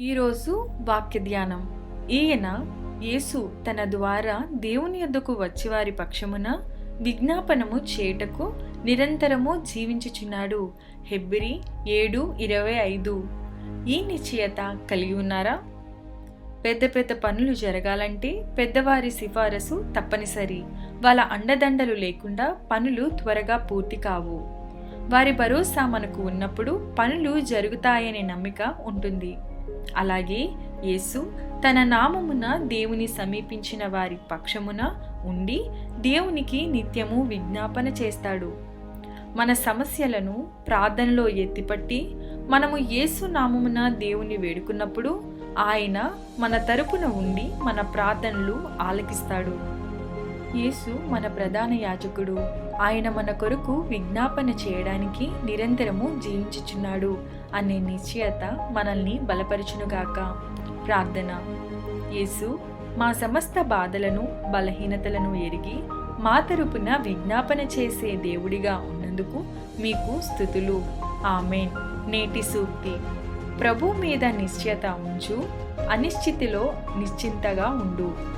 ఈరోజు వాక్య ధ్యానం ఈయన యేసు తన ద్వారా దేవుని యొద్దకు వచ్చి వారి పక్షమున విజ్ఞాపనము చేయుటకు నిరంతరము జీవించుచున్నాడు. హెబ్రి ఏడు ఇరవై ఐదు. ఈ నిశ్చయత కలిగి ఉన్నారా? పెద్ద పెద్ద పనులు జరగాలంటే పెద్దవారి సిఫారసు తప్పనిసరి. వాళ్ళ అండదండలు లేకుండా పనులు త్వరగా పూర్తి కావు. వారి భరోసా మనకు ఉన్నప్పుడు పనులు జరుగుతాయనే నమ్మిక ఉంటుంది. అలాగే యేసు తన నామమున దేవుని సమీపించిన వారి పక్షమున ఉండి దేవునికి నిత్యము విజ్ఞాపన చేస్తాడు. మన సమస్యలను ప్రార్థనలో ఎత్తిపట్టి మనము యేసు నామమున దేవుని వేడుకున్నప్పుడు ఆయన మన తరపున ఉండి మన ప్రార్థనలు ఆలకిస్తాడు. యేసు మన ప్రధాన యాజకుడు. ఆయన మన కొరకు విజ్ఞాపన చేయడానికి నిరంతరము జీవించుచున్నాడు అనే నిశ్చయత మనల్ని బలపరచునుగాక. ప్రార్థన. యేసు మా సమస్త బాధలను బలహీనతలను ఎరిగి మా తరపున విజ్ఞాపన చేసే దేవుడిగా ఉన్నందుకు మీకు స్థుతులు. ఆమెన్. నేటి సూక్తి. ప్రభు మీద నిశ్చయత ఉంచు అనిశ్చితిలో నిశ్చింతగా ఉండు.